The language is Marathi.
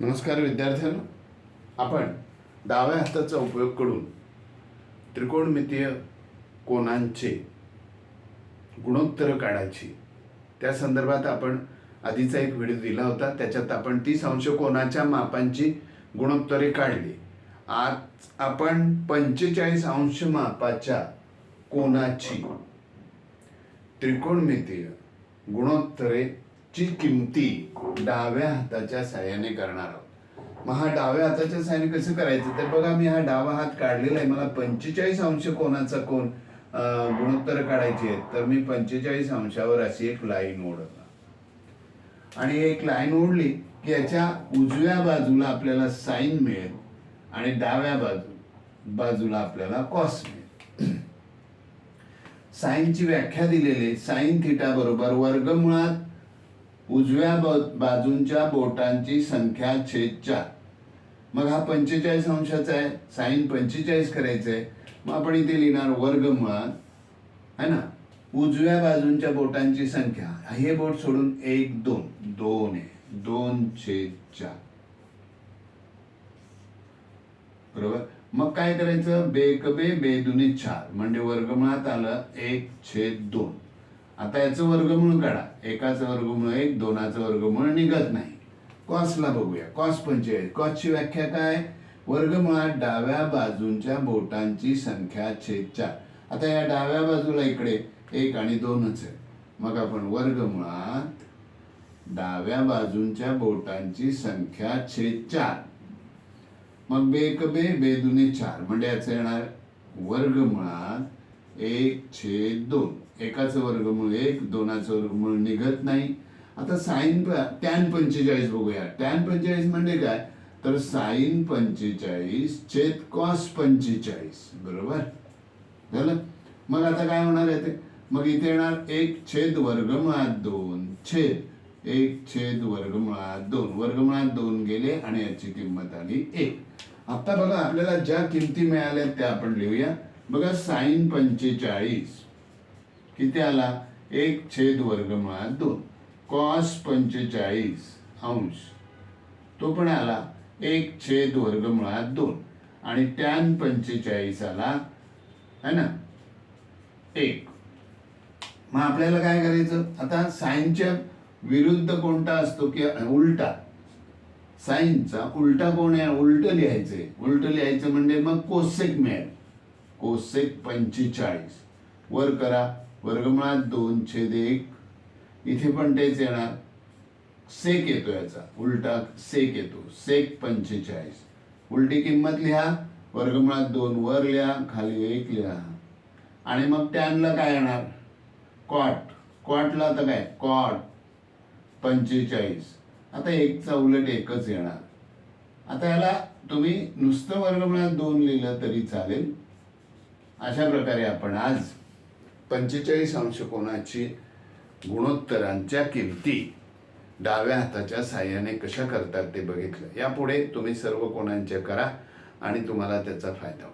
नमस्कार विद्यार्थ्यांनो. आपण डाव्या हाताचा उपयोग करून त्रिकोणमितीय कोणांचे गुणोत्तर काढायची. त्या संदर्भात आपण आधीचा एक व्हिडिओ दिला होता. त्याच्यात आपण तीस अंश कोणाच्या मापांची गुणोत्तरे काढली. आज आपण पंचेचाळीस अंश मापाच्या कोणाची त्रिकोणमितीय गुणोत्तरेची किमती डाव्या हाताच्या साह्याने करणार आहोत. मग हा डाव्या हाताच्या साह्याने कसं करायचं? तर बघा मी हा डावा हात काढलेला आहे. मला पंचेचाळीस अंश कोणाचा कोण गुणोत्तर काढायची आहेत? तर मी पंचेचाळीस अंशावर अशी एक लाईन ओढणार आणि एक लाईन ओढली की याच्या उजव्या बाजूला आपल्याला साईन मिळेल आणि डाव्या बाजू बाजूला आपल्याला कॉस मिळेल. साईनची व्याख्या दिलेली साईन थिटा बरोबर वर्गमुळात उजव्या बाजूंच्या बोटांची संख्या छेद चार मग हा पंचेचाळीस अंशाचा आहे साईन पंचेचाळीस करायचं आहे. मग आपण इथे लिहिणार वर्गमुळात है ना? उजव्या बाजूंच्या बोटांची संख्या. हे बोट सोडून एक दोन. दोन आहे. दोन छेद चार बरोबर? मग काय करायचं? बेकबे बे बे चार. म्हणजे वर्गमुळात आलं एक छेद दोन. आता याचं वर्गमूळ काढा. एकाचं वर्गमूळ एक दोनाचं वर्गमूळ निघत नाही. कॉसला बघूया. कॉस पंचेचाळीस कॉसची व्याख्या काय? वर्गमुळात डाव्या बाजूंच्या बोटांची संख्या छेद चार. आता या डाव्या बाजूला इकडे एक आणि दोनच आहे मग आपण वर्गमुळात डाव्या बाजूंच्या बोटांची संख्या छेद चार. मग बे एक बे बे दुने चार. म्हणजे याचं येणार वर्गमुळात एक छेद दोन. एकाचं वर्गमूळ एक दोनाचं वर्गमूळ निघत नाही. आता साईन टॅन पंचेचाळीस बघूया. टॅन पंचेचाळीस म्हणजे काय? तर साईन पंचेचाळीस छेद कॉस पंचेचाळीस. बरोबर? झालं? मग आता काय होणार आहे ते? मग इथे येणार एक छेद वर्गमुळात दोन छेद. एक छेद वर्गमुळात दोन. वर्गमुळात दोन गेले आणि याची किंमत आली एक. आता बघा आपल्याला ज्या किमती मिळाल्या त्या आपण लिहूया. बघा साईन पंचेचाळीस. किती आला? एक छेद वर्गमुळात दोन. कॉस पंचेचाळीस अंश. तो पण आला. एक छेद वर्गमुळात दोन. आणि टॅन पंचेचाळीस आला. है ना? एक. मग आपल्याला काय करायचं? आता साईनच्या विरुद्ध कोणता असतो की उलटा? साईनचा उलटा कोण आहे? उलट लिहायचंय. उलट लिहायचं म्हणजे मग कोसेक मिळेल. कोसेक पंचेचाळीस. वर करा वर्गमुळात दोन छेद एक. इथे पण तेच येणार. सेक येतो याचा. उलटा सेक येतो. सेक पंचेचाळीस. उलटी किंमत लिहा. वर्गमुळात दोन वर लिहा. खाली एक लिहा. आणि मग टॅनला काय येणार? कॉट. कॉटला आता काय? कॉट. पंचेचाळीस. आता एकचा उलट एकच येणार. आता याला तुम्ही नुसतं वर्गमुळात दोन लिहिलं तरी चालेल. अशा प्रकारे आपण आज पंचेचाळीस अंश कोणाची गुणोत्तरांच्या किमती डाव्या हाताच्या साह्याने कशा करतात ते बघितलं. यापुढे तुम्ही सर्व कोणांच्या करा आणि तुम्हाला त्याचा फायदा